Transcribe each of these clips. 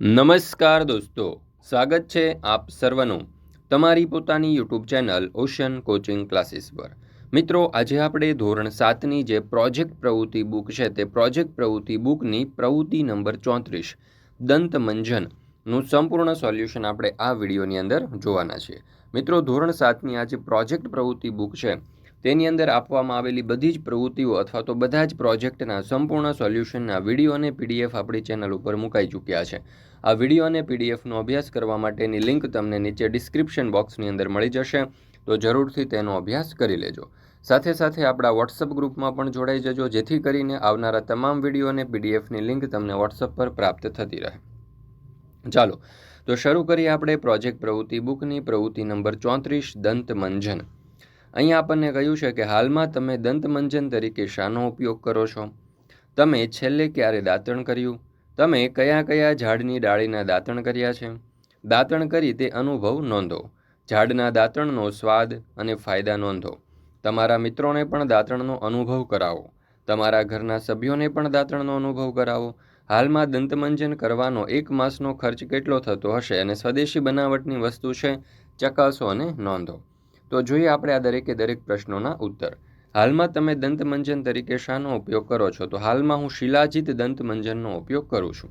નમસ્કાર દોસ્તો, સ્વાગત છે આપ સર્વનું તમારી પોતાની YouTube channel ocean coaching classes પર. મિત્રો, આજે આપણે ધોરણ સાતની જે પ્રોજેક્ટ પ્રવૃત્તિ બુક છે તે પ્રોજેક્ટ પ્રવૃત્તિ બુકની પ્રવૃત્તિ નંબર ચોત્રીસ, દંત મંજનનું સંપૂર્ણ સોલ્યુશન આપણે આ વિડીયોની અંદર જોવાના છીએ મિત્રો, ધોરણ સાતની આ જે પ્રોજેક્ટ પ્રવૃત્તિ બુક છે તેની અંદર આપવામાં આવેલી બધી જ પ્રવૃત્તિઓ અથવા તો બધા જ પ્રોજેક્ટના સંપૂર્ણ સોલ્યુશનના વીડિયો અને પીડીએફ આપણી ચેનલ ઉપર મુકાઈ ચૂક્યા છે. આ વીડિયો અને પીડીએફનો અભ્યાસ કરવા માટેની લિંક તમને નીચે ડિસ્ક્રિપ્શન બોક્સની અંદર મળી જશે, તો જરૂરથી તેનો અભ્યાસ કરી લેજો. સાથે સાથે આપણા વોટ્સઅપ ગ્રુપમાં પણ જોડાઈ જજો, જેથી કરીને આવનારા તમામ વીડિયો અને પીડીએફની લિંક તમને વોટ્સઅપ પર પ્રાપ્ત થતી રહે. ચાલો, તો શરૂ કરીએ આપણે પ્રોજેક્ટ પ્રવૃત્તિ બુકની પ્રવૃત્તિ નંબર ચોત્રીસ દંત મંજન અહીંયા આપણને કહ્યું છે કે હાલમાં તમે દંતમંજન તરીકે શાનો ઉપયોગ કરો છો? તમે છેલ્લે ક્યારે દાંતણ કર્યું? તમે કયા કયા ઝાડની ડાળીના દાંતણ કર્યા છે? દાંતણ કરી તે અનુભવ નોંધો. ઝાડના દાંતણનો સ્વાદ અને ફાયદા નોંધો. તમારા મિત્રોને પણ દાંતણનો અનુભવ કરાવો. તમારા ઘરના સભ્યોને પણ દાંતણનો અનુભવ કરાવો. હાલમાં દંતમંજન કરવાનો એક માસનો ખર્ચ કેટલો થતો હશે અને સ્વદેશી બનાવટની વસ્તુ છે ચકાસો અને નોંધો. તો જોઈએ આપણે આ દરેકે દરેક પ્રશ્નોના ઉત્તર. હાલમાં તમે દંતમંજન તરીકે શાનો ઉપયોગ કરો છો? તો હાલમાં હું શિલાજીત દંતમંજનનો ઉપયોગ કરું છું.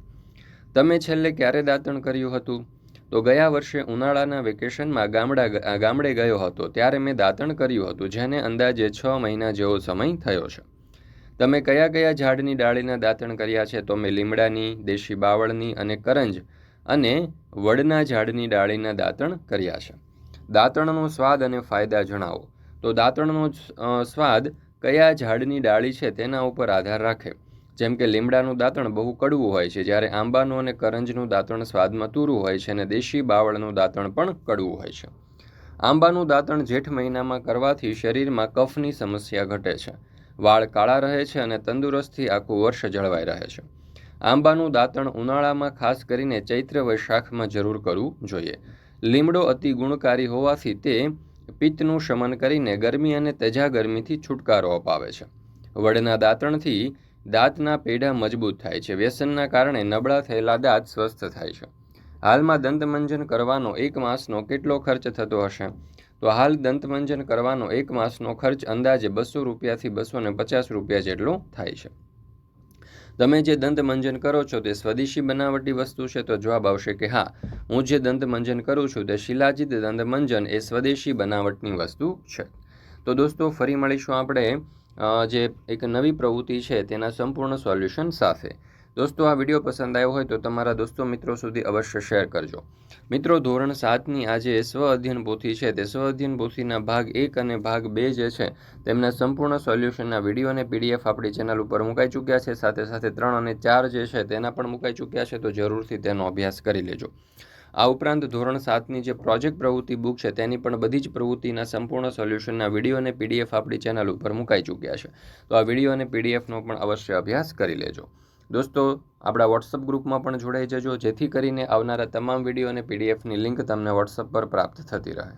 તમે છેલ્લે ક્યારે દાંતણ કર્યું હતું? તો ગયા વર્ષે ઉનાળાના વેકેશનમાં ગામડા ગામડે ગયો હતો. ત્યારે મેં દાંતણ કર્યું હતું, જેને અંદાજે છ મહિના જેવો સમય થયો છે. તમે કયા કયા ઝાડની ડાળીના દાંતણ કર્યા છે? તો મેં લીમડાની, દેશી બાવળની અને કરંજ અને વડના ઝાડની ડાળીના દાંતણ કર્યા છે. દાંતણનો સ્વાદ અને ફાયદા જણાવો. તો દાંતણનો સ્વાદ કયા ઝાડની ડાળી છે તેના ઉપર આધાર રાખે. જેમ કે લીમડાનું દાંતણ બહુ કડવું હોય છે, જ્યારે આંબાનું અને કરંજનું દાંતણ સ્વાદમાં તૂરું હોય છે અને દેશી બાવળનું દાંતણ પણ કડવું હોય છે. આંબાનું દાંતણ જેઠ મહિનામાં કરવાથી શરીરમાં કફની સમસ્યા ઘટે છે. વાળ કાળા રહે છે અને તંદુરસ્તી આખું વર્ષ જળવાઈ રહે છે. આંબાનું દાંતણ ઉનાળામાં ખાસ કરીને ચૈત્ર વૈશાખમાં જરૂર કરવું જોઈએ. લીમડો અતિ ગુણકારી હોવાથી તે પિત્તનું શમન કરીને ગરમી અને તેજા ગરમીથી છુટકારો અપાવે છે. વડના દાંતણથી દાંતના પેઢા મજબૂત થાય છે. વ્યસનના કારણે નબળા થયેલા દાંત સ્વસ્થ થાય છે. હાલમાં દંતમંજન કરવાનો એક માસનો કેટલો ખર્ચ થતો હશે? તો હાલ દંતમંજન કરવાનો એક માસનો ખર્ચ અંદાજે બસો રૂપિયાથી બસો પચાસ રૂપિયા જેટલો થાય છે. તમે જે દંત મંજન કરો છો તે સ્વદેશી બનાવટી વસ્તુ છે, તો જવાબ આવશે કે હા. હું જે દંત મંજન કરું છું તે શિલાજીત દંત મંજન એ સ્વદેશી બનાવટની વસ્તુ છે. તો દોસ્તો, ફરી મળીશું આપણે જે એક નવી પ્રવૃત્તિ છે તેના સંપૂર્ણ સોલ્યુશન સાથે. દોસ્તો, આ વીડિયો પસંદ આવ્યો હોય તો તમારા દોસ્તો મિત્રો સુધી અવશ્ય શેર કરજો. મિત્રો, ધોરણ સાતની આજે સ્વ અધ્યયન પોથી છે. તે સ્વ અધ્યયન પોથીના ભાગ એક અને ભાગ બે જે છે, તેમના સંપૂર્ણ સોલ્યુશનના વીડિયો અને પીડીએફ આપણી ચેનલ ઉપર મુકાઈ ચૂક્યા છે. સાથે સાથે ત્રણ અને ચાર જે છે, તેના પણ મુકાઈ ચૂક્યા છે, તો જરૂરથી તેનો અભ્યાસ કરી લેજો. આ ઉપરાંત ધોરણ સાતની જે પ્રોજેક્ટ પ્રવૃત્તિ બુક છે, તેની પણ બધી જ પ્રવૃત્તિના સંપૂર્ણ સોલ્યુશનના વીડિયો અને પીડીએફ આપણી ચેનલ ઉપર મુકાઈ ચૂક્યા છે. તો આ વીડિયો અને પીડીએફનો પણ અવશ્ય અભ્યાસ કરી લેજો. દોસ્તો, આપણા વોટ્સઅપ ગ્રુપમાં પણ જોડાઈ જજો, જેથી કરીને આવનારા તમામ વીડિયો અને પીડીએફની લિંક તમને વોટ્સઅપ પર પ્રાપ્ત થતી રહે.